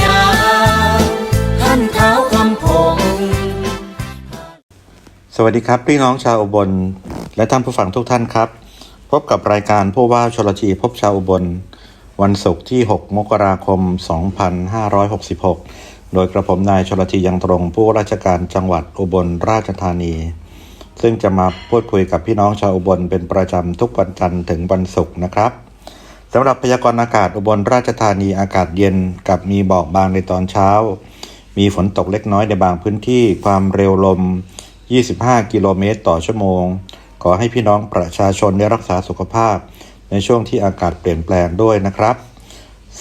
ยามท่านเท้าคำพงสวัสดีครับ พี่น้องชาวอุบล และท่านผู้ฟังทุกท่านครับ พบกับรายการผู้ว่าชลทีพบชาวอุบล วันศุกร์ที่ 6 มกราคม 2566 โดยกระผมนายชลทียังตรง ผู้ราชการจังหวัดอุบลราชธานี ซึ่งจะมาพูดคุยกับพี่น้องชาวอุบลเป็นประจำทุกวันจันทร์ถึงวันศุกร์นะครับำหรับพยากรณ์อากาศอุบลราชธานีอากาศเย็นกับมีหมอกบางในตอนเช้า มีฝนตกเล็กน้อยในบางพื้นที่ความเร็วลม 25 กิโลเมตรต่อชั่วโมง ขอให้พี่น้องประชาชนได้รักษาสุขภาพ ในช่วงที่อากาศเปลี่ยนแปลงด้วยนะครับ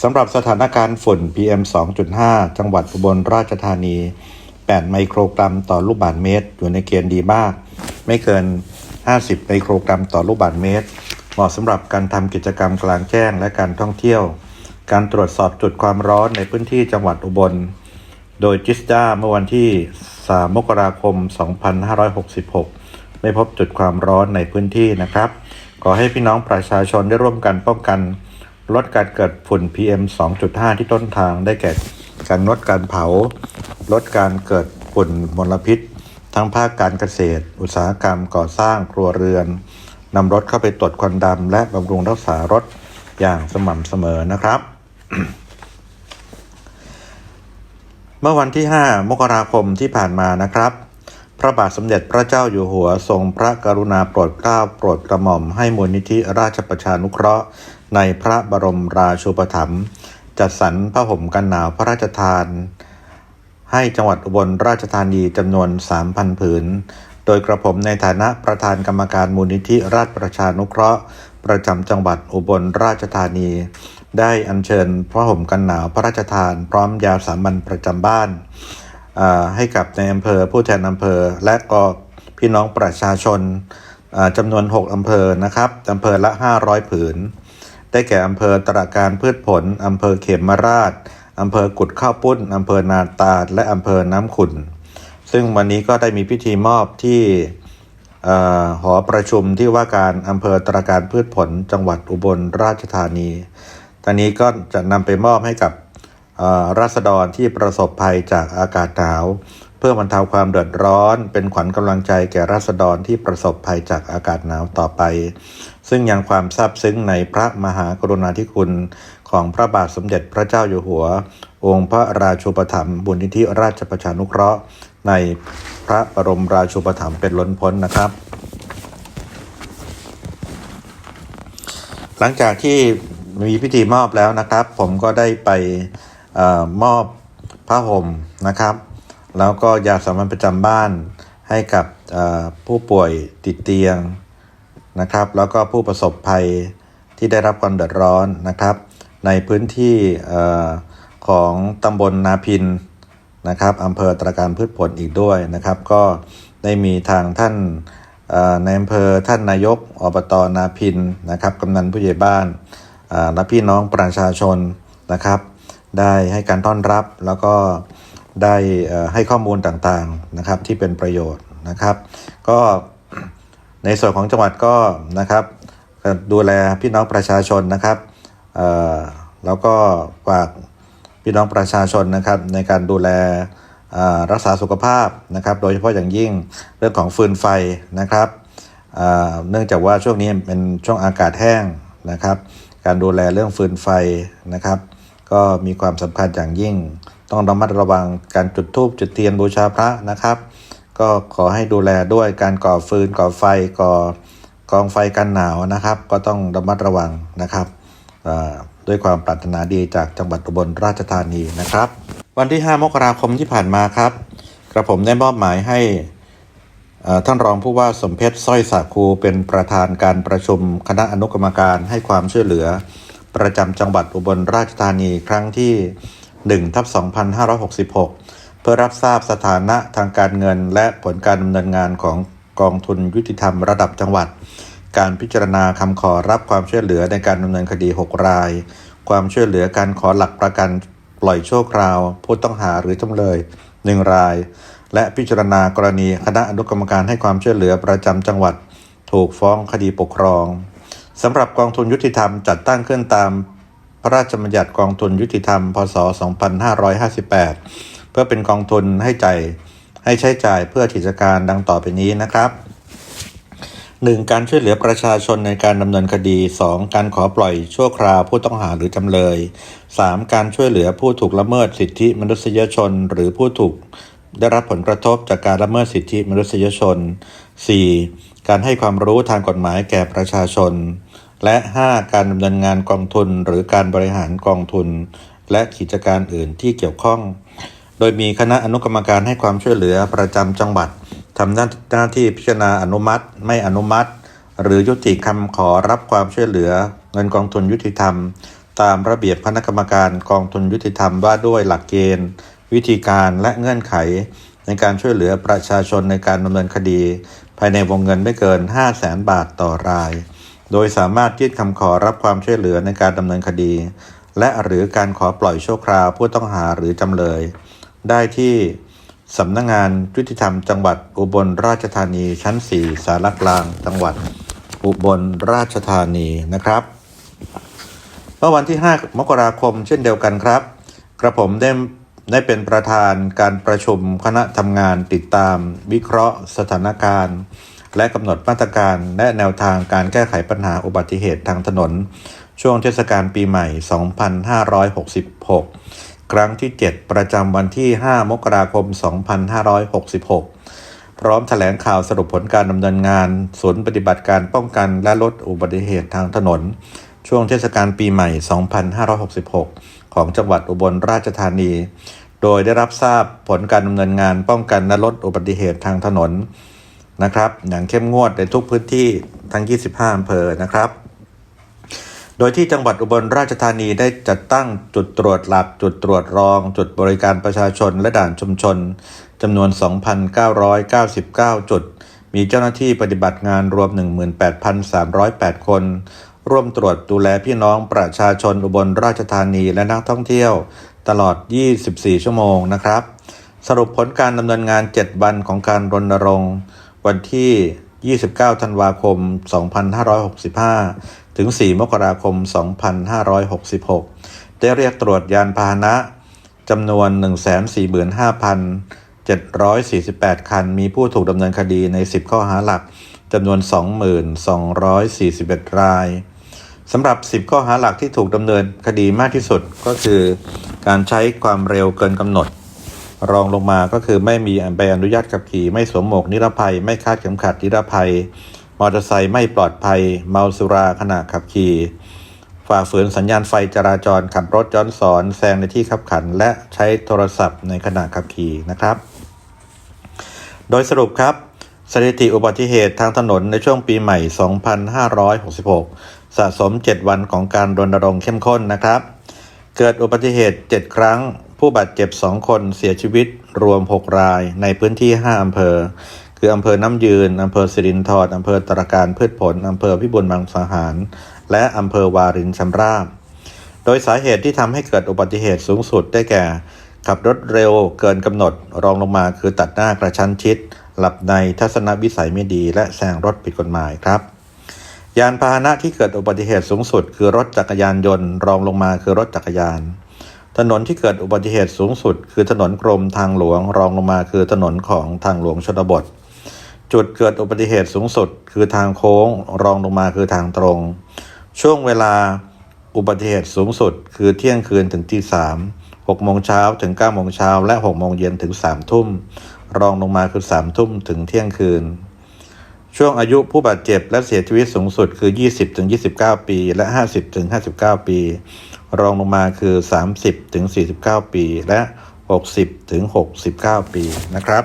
สำหรับสถานการณ์ฝุ่น PM 2.5 จังหวัดอุบลราชธานี 8 ไมโครกรัมต่อลูกบาศก์เมตร อยู่ในเกณฑ์ดีมาก ไม่เกิน 50 ไมโครกรัมต่อลูกบาศก์เมตร เหมาะสำหรับการทำกิจกรรมกลางแจ้งและการท่องเที่ยว การตรวจสอบจุดความร้อนในพื้นที่จังหวัดอุบล โดยจิสดาเมื่อวันที่ 3 มกราคม 2566 ไม่พบจุดความร้อนในพื้นที่นะครับ ขอให้พี่น้องประชาชนได้ร่วมกันป้องกัน ลดการเกิดฝุ่น PM 2.5 ที่ต้นทางได้แก่การลดการเผา ลดการเกิดฝุ่นมลพิษ ทั้งภาคการเกษตร อุตสาหกรรมก่อสร้างครัวเรือน นำรถเข้าไปตรวจควันดำและบำรุงรักษารถอย่างสม่ำเสมอนะครับ เมื่อวันที่ 5 มกราคมที่ผ่านมานะครับ พระบาทสมเด็จพระเจ้าอยู่หัวทรงพระกรุณาโปรดเกล้าโปรดกระหม่อมให้มูลนิธิราชประชานุเคราะห์ ในพระบรมราชูปถัมภ์จัดสรรผ้าห่มกันหนาวพระราชทานให้จังหวัดอุบลราชธานีจำนวน 3,000 ผืน โดยกระผมในฐานะประธานกรรมการมูลนิธิราชประชานุเคราะห์ ประจำจังหวัดอุบลราชธานี ได้อัญเชิญพระห่มกันหนาวพระราชทาน พร้อมยาสามัญประจำบ้านาให้กับในอำเภอผู้แทนอำเภอ และก็พี่น้องประชาชนาจำนวน 6 อำเภอนะครับอำเภอละ 500 ผืน ได้แก่อำเภอตระการพืชผลอำเภอเขมราชอำเภอกุดข้าวปุ้นอำเภอนาตาดและอำเภอน้ำขุน ซึ่งวันนี้ก็ได้มีพิธีมอบที่หอประชุมที่ว่าการอำเภอตระการพืชผลจังหวัดอุบลราชธานี ตอนนี้ก็จะนำไปมอบให้กับรัษฎรที่ประสบภัยจากอากาศหนาว เพื่อบรรเทาความเดือดร้อน เป็นขวัญกำลังใจแก่รัษฎรที่ประสบภัยจากอากาศหนาวต่อไป ซึ่งยังความซาบซึ้งในพระมหากรุณาธิคุณ ของพระบาทสมเด็จพระเจ้าอยู่หัว องค์พระราชูปถัมภ์บุญนิธิราชประชานุเคราะห์ ในพระบรมราชูปถัมภ์เป็นล้นพ้นนะครับ หลังจากที่มีพิธีมอบแล้วนะครับ ผมก็ได้ไปออมอบผ้าห่มนะครับ แล้วก็ยาสามัญประจำบ้านให้กับผู้ป่วยติดเตียงนะครับ แล้วก็ผู้ประสบภัยที่ได้รับความเดือดร้อนนะครับ ในพื้นที่ของตำบลนาพินนะครับอำเภอตรการพืชผลอีกด้วยนะครับ ก็ได้มีทางท่านในอำเภอท่านนายกอบตนาพินนะครับกำนันผู้ใหญ่บ้านและพี่น้องประชาชนนะครับ ได้ให้การต้อนรับแล้วก็ได้ให้ข้อมูลต่างๆนะครับที่เป็นประโยชน์นะครับ ก็ในส่วนของจังหวัดก็นะครับดูแลพี่น้องประชาชนนะครับ แล้วก็ฝากพี่น้องประชาชนนะครับในการดูแลรักษาสุขภาพนะครับโดยเฉพาะอย่างยิ่งเรื่องของฟืนไฟนะครับเนื่องจากว่าช่วงนี้เป็นช่วงอากาศแห้งนะครับ การดูแลเรื่องฟืนไฟนะครับ ก็มีความสำคัญอย่างยิ่ง ต้องระมัดระวังการจุดธูปจุดเทียนบูชาพระนะครับ ก็ขอให้ดูแลด้วยการก่อฟืนก่อไฟก่อกองไฟกันหนาวนะครับ ก็ต้องระมัดระวังนะครับ ด้วยความปรารถนาดีจากจังหวัดอุบลราชธานีนะครับ วันที่ 5 มกราคมที่ผ่านมาครับ กระผมได้มอบหมายให้ท่านรองผู้ว่าสมเพชรสร้อยสาคูเป็นประธานการประชุมคณะอนุกรรมการให้ความช่วยเหลือ ประจำจังหวัดอุบลราชธานีครั้งที่1ทับ2566 เพื่อรับทราบสถานะทางการเงินและผลการดำเนินงานของกองทุนยุติธรรมระดับจังหวัด การพิจารณาคำขอรับความช่วยเหลือในการดำเนินคดี 6 ราย ความช่วยเหลือการขอหลักประกันปล่อยชั่วคราว ผู้ต้องหาหรือจำเลย 1 ราย และพิจารณากรณีคณะอนุกรรมการให้ความช่วยเหลือประจำจังหวัด ถูกฟ้องคดีปกครองสำหรับกองทุนยุติธรรมจัดตั้งขึ้นตามพระราชบัญญัติกองทุนยุติธรรม พศ 2558 เพื่อเป็นกองทุนให้ใจให้ใช้จ่ายเพื่อกิจการดังต่อไปนี้นะครับ 1. การช่วยเหลือประชาชนในการดำเนินคดี 2. การขอปล่อยชั่วคราวผู้ต้องหาหรือจำเลย 3. การช่วยเหลือผู้ถูกละเมิดสิทธิมนุษยชน หรือผู้ถูกได้รับผลกระทบจากการละเมิดสิทธิมนุษยชน 4. การให้ความรู้ทางกฎหมายแก่ประชาชน และ 5. การดำเนินงานกองทุน หรือการบริหารกองทุน และกิจการอื่นที่เกี่ยวข้อง โดยมีคณะอนุกรรมการให้ความช่วยเหลือประจำจังหวัด ทำหน้าหน้าที่พิจารณาอนุมัติ ไม่อนุมัติ หรือยุติคำขอรับความช่วยเหลือ เงินกองทุนยุติธรรม ตามระเบียบคณะกรรมการกองทุนยุติธรรมว่าด้วยหลักเกณฑ์ วิธีการและเงื่อนไข ในการช่วยเหลือประชาชนในการดำเนินคดี ภายในวงเงินไม่เกิน 5 0 0แสนบาทต่อราย โดยสามารถยื่นคำขอรับความช่วยเหลือในการดำเนินคดี และหรือการขอปล่อยชั่วคราวผู้ต้องหาหรือจำเลย ได้ที่ สำนักงงานยุติธรรมจังหวัดอุบลราชธานีชั้น 4 สารกลางจังหวัด อุบลราชธานีนะครับ เมื่อวันที่ 5 มกราคมเช่นเดียวกันครับ กระผมได้ได้เป็นประธานการประชุมคณะทำงานติดตาม วิเคราะห์สถานการณ์ และกำหนดมาตรการและแนวทางการแก้ไขปัญหาอุบัติเหตุทางถนน ช่วงเทศกาลปีใหม่ 2566 ครั้งที่ 7 ประจำวันที่ 5 มกราคม 2566 พร้อมแถลงข่าวสรุปผลการดำเนินงาน ศูนย์ปฏิบัติการป้องกันและลดอุบัติเหตุทางถนน ช่วงเทศกาลปีใหม่ 2566 ของจังหวัดอุบลราชธานี โดยได้รับทราบผลการดำเนินงานป้องกันและลดอุบัติเหตุทางถนนนะครับ อย่างเข้มงวดในทุกพื้นที่ทั้ง 25อำเภอนะครับ โดยที่จังหวัดอุบลราชธานีได้จัดตั้งจุดตรวจหลัก จุดตรวจรอง จุดบริการประชาชนและด่านชุมชนจำนวน 2,999 จุด มีเจ้าหน้าที่ปฏิบัติงานรวม 18,308 คน ร่วมตรวจดูแลพี่น้องประชาชนอุบลราชธานีและนักท่องเที่ยว ตลอด 24 ชั่วโมงนะครับ สรุปผลการดำเนินงาน 7 วันของการรณรงค์ วันที่ 29 ธันวาคม 2565 ถึง 4 มกราคม 2566 ได้เรียกตรวจยานพาหนะจำนวน 145,748 คัน มีผู้ถูกดำเนินคดีใน 10 ข้อหาหลักจำนวน2,241 รายสำหรับ 10 ข้อหาหลักที่ถูกดำเนินคดีมากที่สุดก็คือ การใช้ความเร็วเกินกำหนด รองลงมาก็คือไม่มีใบอนุญาตขับขี่ ไม่สวมหมวกนิรภัย ไม่คาดเข็มขัดนิรภัย มอเตอร์ไซค์ไม่ปลอดภัย เมาสุราขณะขับขี่ ฝ่าฝืนสัญญาณไฟจราจรขับรถย้อนสอนแซงในที่ขับขัน และใช้โทรศัพท์ในขณะขับขี่นะครับ โดยสรุปครับสถิติอุบัติเหตุทางถนนในช่วงปีใหม่ 2566 สะสม 7 วันของการรณรงค์เข้มข้นนะครับ เกิดอุบัติเหตุ 7 ครั้ง ผู้บาดเจ็บ 2 คนเสียชีวิตรวม 6 รายในพื้นที่ 5 อำเภอ คืออำเภอน้ำยืนอำเภอสิรินธรอำเภอตรการพืชผลอำเภอพิบูลมังสาหาร และอำเภอวารินชำราบ โดยสาเหตุที่ทำให้เกิดอุบัติเหตุสูงสุดได้แก่ ขับรถเร็วเกินกำหนด รองลงมาคือตัดหน้ากระชั้นชิด หลับในทัศนวิสัยไม่ดี และแซงรถผิดกฎหมายครับ ยานพาหนะที่เกิดอุบัติเหตุสูงสุด คือรถจักรยานยนต์ รองลงมาคือรถจักรยานถนนที่เกิดอุบัติเหตุสูงสุด คือถนนกรมทางหลวงรองลงมาคือถนนของทางหลวงชนบท จุดเกิดอุบัติเหตุสูงสุดคือทางโค้งรองลงมาคือทางตรง ช่วงเวลาอุบัติเหตุสูงสุดคือเที่ยงคืนถึงตีสามหกโมงเช้าถึงเก้าโมงเช้าและหกโมงเย็นถึงสามทุ่ม รองลงมาคือสามทุ่มถึงเที่ยงคืน ช่วงอายุผู้บาดเจ็บและเสียชีวิตสูงสุดคือ 20ถึง29 ปี และ 50ถึง59 ปี รองลงมาคือ 30ถึง49 ปี และ 60ถึง69 ปีนะครับ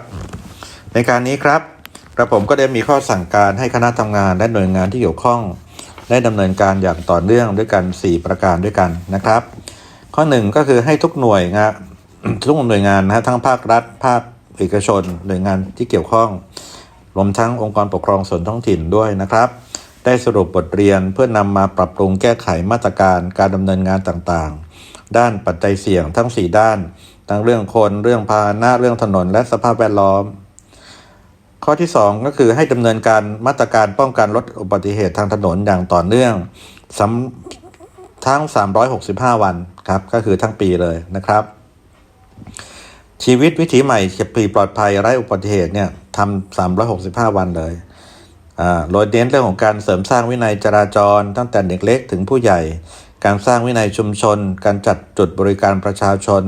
ในการนี้ครับ ระผมก็ได้มีข้อสั่งการให้คณะทำงานและหน่วยงานที่เกี่ยวข้อง ได้ดำเนินการอย่างต่อเนื่องด้วยกัน 4 ประการด้วยกันนะครับ ข้อหนึ่งก็คือให้ทุกหน่วยงานทุกหน่วยงานนะฮะทั้งภาครัฐ ภาคเอกชน หน่วยงานที่เกี่ยวข้องรวมทั้งองค์กรปกครองส่วนท้องถิ่นด้วยนะครับ ได้สรุปบทเรียนเพื่อนนำมาปรับปรุงแก้ไขมาตรการการดำเนินงานต่างๆ ด้านปัจจัยเสี่ยงทั้ง 4 ด้าน ทั้งเรื่องคน เรื่องพาหนะเรื่องถนนและสภาพแวดล้อม ข้อที่ 2 ก็คือให้ดำเนินการมาตรการป้องกันลดอุบัติเหตุทางถนนอย่างต่อเนื่องทั้ง 365 วันครับก็คือทั้งปีเลยนะครับ ชีวิตวิถีใหม่จะปลีปลอดภัยไร้อุบัติเหตุเนี่ยทำ365 วันเลยอ่าโดยเน้นเรื่องของการเสริมสร้างวินัยจราจรตั้งแต่เด็กเล็กถึงผู้ใหญ่ การสร้างวินัยชุมชน การจัดจุดบริการประชาชน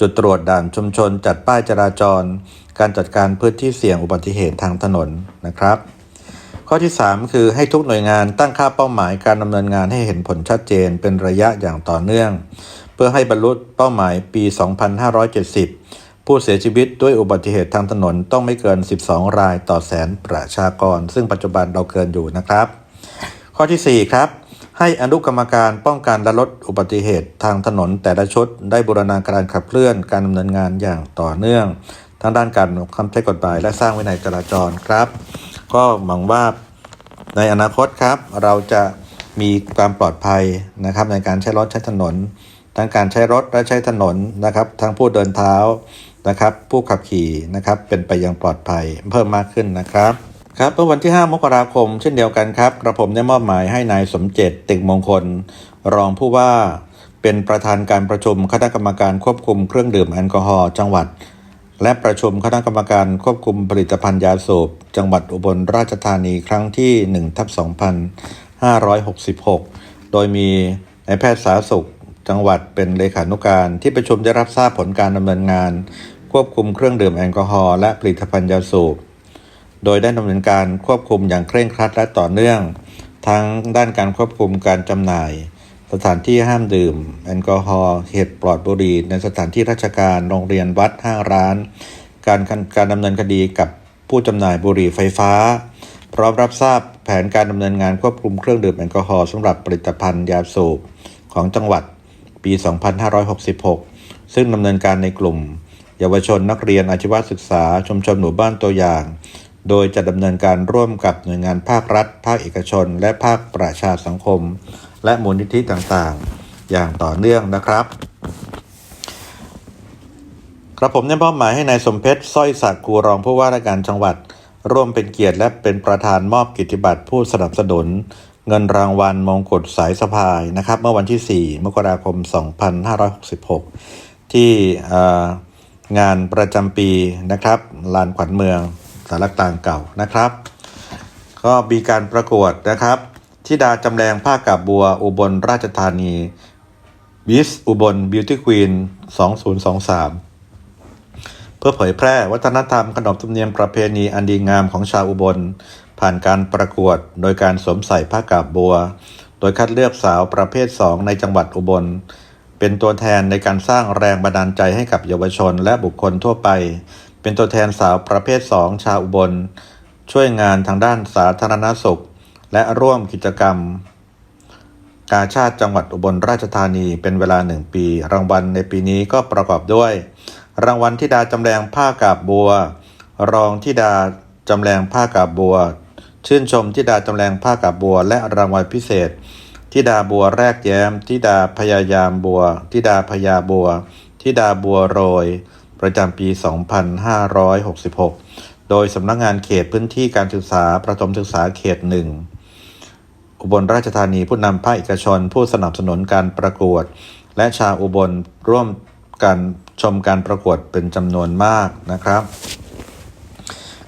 จุดตรวจด่านชุมชน จัดป้ายจราจร การจัดการพื้นที่เสี่ยงอุบัติเหตุทางถนนนะครับ ข้อที่ 3 คือให้ทุกหน่วยงานตั้งค่าเป้าหมายการดำเนินงานให้เห็นผลชัดเจนเป็นระยะอย่างต่อเนื่อง เพื่อให้บรรลุเป้าหมายปี 2570 ผู้เสียชีวิตด้วยอุบัติเหตุทางถนนต้องไม่เกิน 12 รายต่อแสนประชากร ซึ่งปัจจุบันเราเกินอยู่นะครับ ข้อทีสี่4 ครับ ให้อนุกรรมการป้องกันและลดอุบัติเหตุทางถนนแต่ละชุด ได้บูรณาการขับเคลื่อนการดำเนินงานอย่างต่อเนื่อง ทั้งด้านการบังคับใช้กฎหมายและสร้างวินัยจราจรครับ ก็หวังว่าในอนาคตครับ เราจะมีความปลอดภัยนะครับในการใช้รถใช้ถนน ทั้งการใช้รถและใช้ถนนนะครับ ทั้งผู้เดินเท้านะครับ ผู้ขับขี่นะครับเป็นไปอย่างปลอดภัยเพิ่มมากขึ้นนะครับ ครับเมื่อวันที่ 5 มกราคม เช่นเดียวกันครับ กระผมได้มอบหมายให้นายสมเจตติ่งมงคล รองผู้ว่าเป็นประธานการประชุมคณะกรรมการควบคุมเครื่องดื่มแอลกอฮอล์จังหวัด และประชุมคณะกรรมการควบคุมผลิตภัณฑ์ยาสูบจังหวัดอุบลราชธานีครั้งที่1ทับ2566 โดยมีนายแพทย์สาสุข จังหวัดเป็นเลขานุการที่ประชุมได้รับทราบผลการดำเนินงาน ควบคุมเครื่องดื่มแอลกอฮอล์และผลิตภัณฑ์ยาสูบ โดยได้ดำเนินการควบคุมอย่างเคร่งครัดและต่อเนื่อง ทั้งด้านการควบคุมการจำหน่าย สถานที่ห้ามดื่ม แอลกอฮอล์เหตุปลอดบุหรี่ในสถานที่ราชการโรงเรียนวัดห้างร้าน การการดำเนินคดีกับผู้จำหน่ายบุหรี่ไฟฟ้า พร้อมรับทราบแผนการดำเนินงานควบคุมเครื่องดื่มแอลกอฮอล์สำหรับผลิตภัณฑ์ยาสูบของจังหวัดปี 2566 ซึ่งดำเนินการในกลุ่ม เยาวชนนักเรียนอาชีวศึกษาชุมชนหมู่บ้านตัวอย่าง โดยจะดำเนินการร่วมกับหน่วยงานภาครัฐ ภาคเอกชน และภาคประชาสังคม และมูลนิธิต่างๆ อย่างต่อเนื่องนะครับกระผมได้มอบหมายให้ในายสมเพชรสร้อยศักดิ์กูรองผู้ว่าราชการจังหวัด ร่วมเป็นเกียรติและเป็นประธานมอบกิตติบัตรผู้สนับสนุน เงินรางวัลมงกุฎสายสะพายนะครับ เมื่อวันที่ 4 มกราคม 2566 ที่เอ่งานประจำปีนะครับลานขวัญเมือง สารกลางเก่านะครับ ก็มีการประกวดนะครับทิดาจำแรงผ้ากาบบัวอุบลราชธานีบิสอุบลบิวตี้ควีน2023 เพื่อเผยแพร่วัฒนธรรมขนบธรรมเนียมประเพณีอันดีงามของชาวอุบล ผ่านการประกวดโดยการสวมใส่ผ้ากาบบัว โดยคัดเลือกสาวประเภท 2 ในจังหวัดอุบล เป็นตัวแทนในการสร้างแรงบันดาลใจให้กับเยาวชนและบุคคลทั่วไป เป็นตัวแทนสาวประเภท 2 ชาวอุบล ช่วยงานทางด้านสาธารณสุข และร่วมกิจกรรม กาชาติจังหวัดอุบลราชธานีเป็นเวลาหนึ่งปี รางวัลในปีนี้ก็ประกอบด้วย รางวัลทิดาจำแรงผ้ากาบบัว รองทิดาจำแรงผ้ากาบบัว ชื่นชมทิดาจำแรงผ้ากาบบัว และรางวัลพิเศษทิดาบัวแรกแย้มทิดาพยายามบัวทิดาพยาบัวทิดาบัวโรย ประจำปี 2566 โดยสำนักงานเขตพื้นที่การศึกษาประถมศึกษาเขตหนึ่งอุบลราชธานีผู้นำภาคเอกชน ผู้สนับสนุนการประกวด และชาวอุบลร่วมกันชมการประกวดเป็นจำนวนมากนะครับ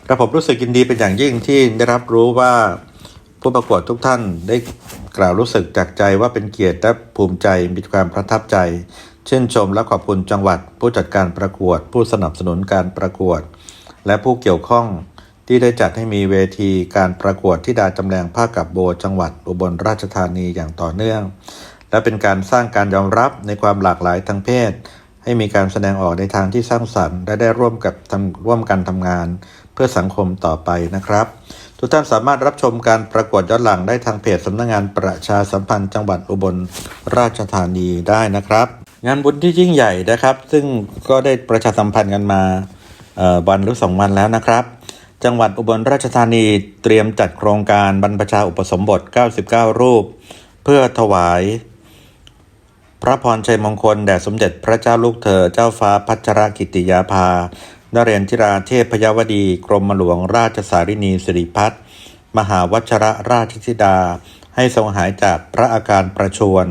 กระผมรู้สึกยินดีเป็นอย่างยิ่งที่ได้รับรู้ว่าผู้ประกวดทุกท่านได้กล่าวรู้สึกจากใจว่าเป็นเกียรติและภูมิใจมีความประทับใจ ชื่นชมและขอบคุณจังหวัด ผู้จัดการประกวด ผู้สนับสนุนการประกวด และผู้เกี่ยวข้องที่ได้จัดให้มีเวทีการประกวดที่ดาจำแรงภาคกับโบจังหวัด อุบลราชธานีอย่างต่อเนื่อง และเป็นการสร้างการยอมรับในความหลากหลายทางเพศ ให้มีการแสดงออกในทางที่สร้างสรรค์และได้ร่วมกับทำร่วมกันทำงาน เพื่อสังคมต่อไปนะครับ ทุกท่านสามารถรับชมการประกวดย้อนหลังได้ทางเพจสำนักงานประชาสัมพันธ์จังหวัดอุบลราชธานีได้นะครับ งานบุญที่ยิ่งใหญ่นะครับ ซึ่งก็ได้ประชาสัมพันธ์กันมาวันหรือสองวันแล้วนะครับ จังหวัดอุบลราชธานีเตรียมจัดโครงการบรรพชาอุปสมบท 99 รูป เพื่อถวาย พระพรชัยมงคลแด่สมเด็จพระเจ้าลูกเธอเจ้าฟ้าพัชรกิติยาภานเรนทิราเทพพยวดี กรมหลวงราชสารินีสิริพัฒน์มหาวัชระราชธิดา ให้ทรงหายจากพระอาการประชวร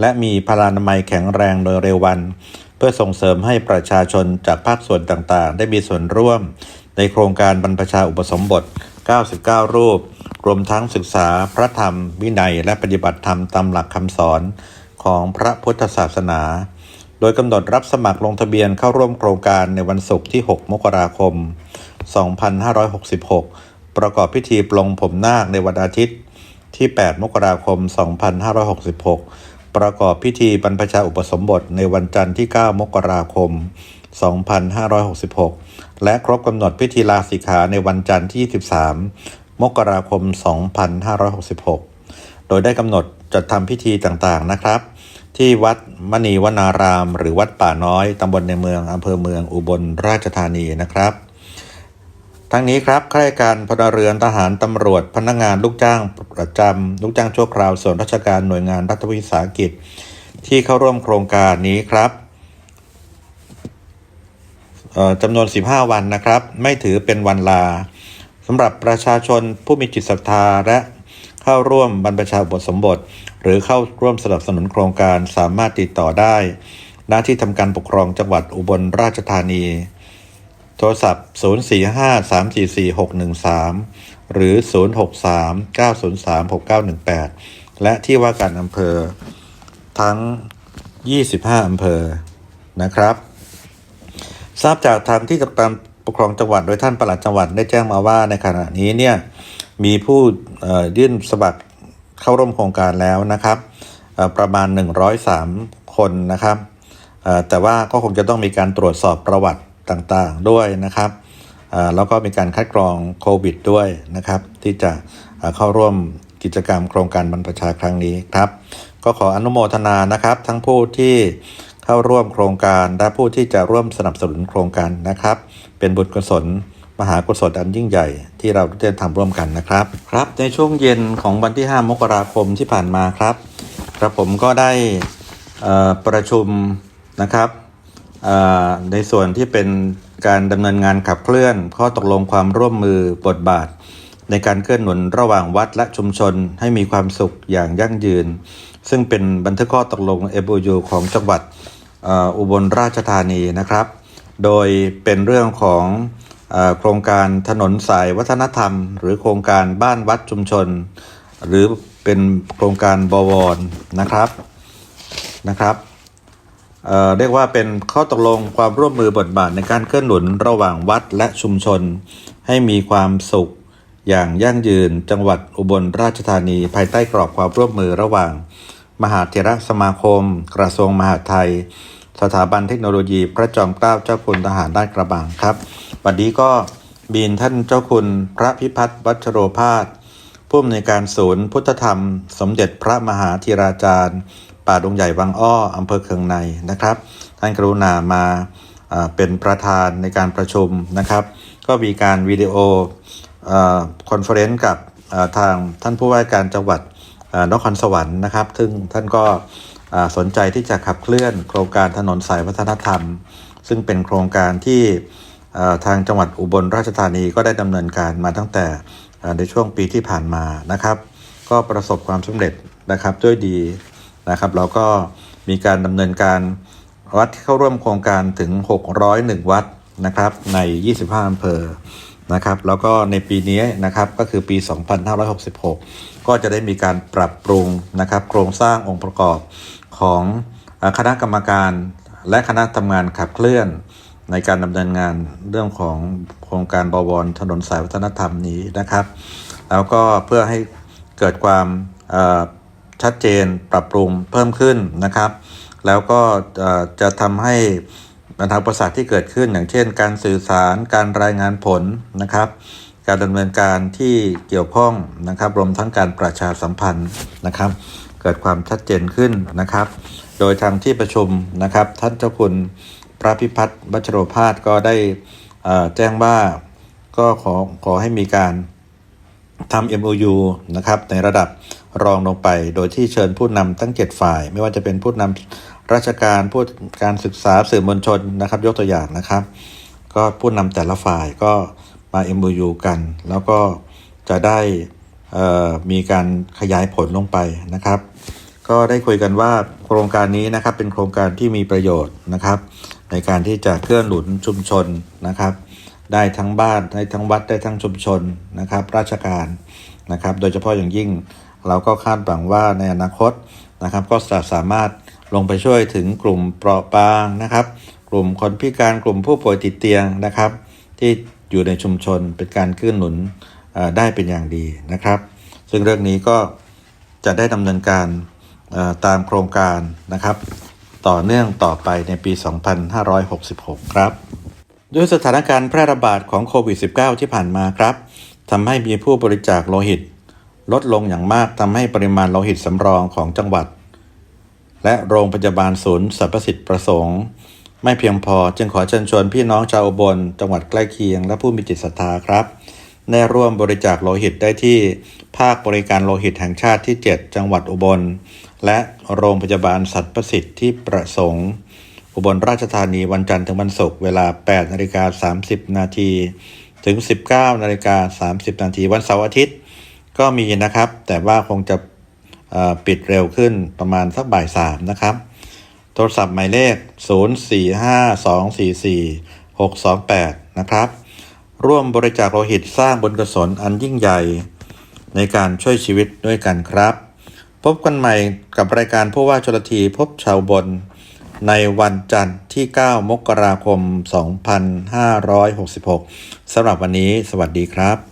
และมีพลานามัยแข็งแรงโดยเร็ววัน เพื่อส่งเสริมให้ประชาชนจากภาคส่วนต่างๆ ได้มีส่วนร่วม ในโครงการบรรพชาอุปสมบท 99 รูป รวมทั้งศึกษาพระธรรมวินัยและปฏิบัติธรรมตามหลักคำสอนของพระพุทธศาสนา โดยกำหนดรับสมัครลงทะเบียนเข้าร่วมโครงการในวันศุกร์ที่ 6 มกราคม 2566 ประกอบพิธีปลงผมนาคในวันอาทิตย์ที่ 8 มกราคม 2566 ประกอบพิธีบรรพชาอุปสมบทในวันจันทร์ที่ 9 มกราคม 2566 และครบกำหนดพิธีลาสิกขาในวันจันทร์ที่ 23 มกราคม 2566 โดยได้กำหนดจัดทำพิธีต่างๆนะครับ ที่วัดมณีวนาราม หรือวัดป่าน้อยตำบลในเมืองอำเภอเมืองอุบลราชธานีนะครับ ทั้งนี้ครับข้าราชการพลเรือนทหารตำรวจ พนักงานลูกจ้างประจำลูกจ้างชั่วคราวส่วนราชการหน่วยงานรัฐวิสาหกิจ ที่เข้าร่วมโครงการนี้ครับจำนวน 15 วันนะครับ ไม่ถือเป็นวันลาสำหรับประชาชนผู้มีจิตศรัทธาและเข้าร่วมบรรพชาอุปสมบท หรือเข้าร่วมสนับสนุนโครงการสามารถติดต่อได้ ณที่ทำการปกครองจังหวัดอุบลราชธานี ทรศัพท์ 045344613 หรือ 0639036918 และที่ว่าการอำเภอทั้ง 25 อำเภอนะครับ ทราบจากทางที่ทำการปกครองจังหวัดโดยท่านปลัดจังหวัดได้แจ้งมาว่าในขณะนี้เนี่ยมีผู้ยื่นสมัครเข้าร่วมโครงการแล้วนะครับ ประมาณ 103 คนนะครับแต่ว่าก็คงจะต้องมีการตรวจสอบประวัติ ต่างๆด้วยนะครับแล้วก็มีการคัดกรองโควิดด้วยนะครับ ที่จะเข้าร่วมกิจกรรมโครงการบรรพชาครั้งนี้ครับ ก็ขออนุโมทนานะครับ ทั้งผู้ที่เข้าร่วมโครงการและผู้ที่จะร่วมสนับสนุนโครงการนะครับ เป็นบุญกุศลมหากุศลอันยิ่งใหญ่ที่เราได้ทำร่วมกันนะครับครับ ในช่วงเย็นของวันที่ 5 มกราคมที่ผ่านมาครับกระผมก็ได้ประชุมนะครับ ในส่วนที่เป็นการดำเนินงานขับเคลื่อน ข้อตกลงความร่วมมือบทบาท ในการเคลื่อนหนุนระหว่างวัดและชุมชนให้มีความสุขอย่างยั่งยืน ซึ่งเป็นบันทึกข้อตกลง MOU ของจังหวัดอุบลราชธานีนะครับ โดยเป็นเรื่องของอโครงการถนนสายวัฒนธรรม หรือโครงการบ้านวัดชุมชน หรือเป็นโครงการบวรนะครับนะครับ เอ่อเรียกว่าเป็นข้อตกลงความร่วมมือบทบาทในการเคลื่อนหนุนระหว่างวัดและชุมชน ให้มีความสุขอย่างยั่งยืนจังหวัดอุบลราชธานี ภายใต้กรอบความร่วมมือระหว่าง มหาเถรสมาคม กระทรวงมหาดไทย สถาบันเทคโนโลยี พระจอมเกล้าเจ้าคุณทหารด้านกระบังครับวันนี้ก็มีท่านเจ้าคุณพระพิพัฒน์วัชโรภาสผู้อำนวยการศูนย์พุทธธรรม สมเด็จพระมหาธีราจารย์ ป่าดงใหญ่วังอ้ออำเภอเคืองในนะครับ ท่านกรุณามาเป็นประธานในการประชุมนะครับ ก็มีการวิดีโอคอนเฟอเรนซ์กับทางท่านผู้ว่าการจังหวัดนครสวรรค์นะครับ ซึ่งท่านก็สนใจที่จะขับเคลื่อนโครงการถนนสายวัฒนธรรม ซึ่งเป็นโครงการที่ทางจังหวัดอุบลราชธานีก็ได้ดำเนินการมาตั้งแต่ในช่วงปีที่ผ่านมานะครับ ก็ประสบความสำเร็จนะครับด้วยดี นะครับแล้วก็มีการดำเนินการวัดที่เข้าร่วมโครงการถึง 601 วัดนะครับใน 25อำเภอนะครับแล้วก็ในปีนี้นะครับก็คือปี 2566 ก็จะได้มีการปรับปรุงนะครับโครงสร้างองค์ประกอบของคณะกรรมการและคณะทำงานขับเคลื่อนในการดำเนินงานเรื่องของโครงการบวรถนนสายวัฒนธรรมนี้นะครับ แล้วก็เพื่อให้เกิดความเอ่อ ชัดเจนปรับปรุงเพิ่มขึ้นนะครับ แล้วก็จะทำให้ปัญหาประสาทที่เกิดขึ้น อย่างเช่น การสื่อสารการรายงานผลนะครับ การดำเนินการที่เกี่ยวข้องนะครับ รวมทั้งการประชาสัมพันธ์นะครับ เกิดความชัดเจนขึ้นนะครับ โดยทางที่ประชุมนะครับ ท่านเจ้าคุณพระพิพัฒน์วัชโรพาสก็ได้แจ้งว่าก็ขอขอให้มีการทำ MOU นะครับในระดับ รองลงไป โดยที่เชิญผู้นำทั้ง 7 ฝ่าย ไม่ว่าจะเป็นผู้นำราชการผู้การศึกษาสื่อมวลชนนะครับ ยกตัวอย่างนะครับ ก็ผู้นำแต่ละฝ่ายก็มา MOU กัน แล้วก็จะได้มีการขยายผลลงไปนะครับ ก็ได้คุยกันว่าโครงการนี้นะครับเป็นโครงการที่มีประโยชน์นะครับ ในการที่จะเคลื่อนหนุนชุมชนนะครับ ได้ทั้งบ้านได้ทั้งวัดได้ทั้งชุมชนนะครับ ราชการนะครับ โดยเฉพาะอย่างยิ่ง เราก็คาดหวังว่าในอนาคตนะครับก็จะสามารถลงไปช่วยถึงกลุ่มเปราะบางนะครับ กลุ่มคนพิการกลุ่มผู้ป่วยติดเตียงนะครับ ที่อยู่ในชุมชนเป็นการเกื้อหนุนได้เป็นอย่างดีนะครับ ซึ่งเรื่องนี้ก็จะได้ดำเนินการตามโครงการนะครับ ต่อเนื่องต่อไปในปี 2566 ครับ ด้วยสถานการณ์แพร่ระบาดของโควิด -19 ที่ผ่านมาครับทำให้มีผู้บริจาคโลหิต ลดลงอย่างมากทำให้ปริมาณโลหิตสำรองของจังหวัด และโรงพยาบาลศูนย์สรรพสิทธิประสงค์ ไม่เพียงพอจึงขอเชิญชวนพี่น้องชาวอุบลจังหวัดใกล้เคียง และผู้มีจิตศรัทธาครับได้ร่วมบริจาคโลหิตได้ที่ ภาคบริการโลหิตแห่งชาติที่ 7 จังหวัดอุบล และโรงพยาบาลสัตว์ประสิทธิ์ที่ประสงค์ อุบลราชธานีวันจันทร์ถึงวันศุกร์เวลา 8นาฬิกา30 นาทีถึง 19นาฬิกา30 นาทีวันเสาร์อาทิตย์ ก็มีนะครับ แต่ว่าคงจะปิดเร็วขึ้นประมาณสักบ่ายสามนะครับ โทรศัพท์หมายเลข 045244628 นะครับ ร่วมบริจาคโลหิตสร้างบุญกุศลอันยิ่งใหญ่ ในการช่วยชีวิตด้วยกันครับ พบกันใหม่กับรายการผู้ว่าชลทีพบชาวบน ในวันจันทร์ที่ 9 มกราคม 2566สำหรับวันนี้ สวัสดีครับ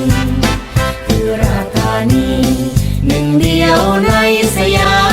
นีหนึ่งเดียวในสยาม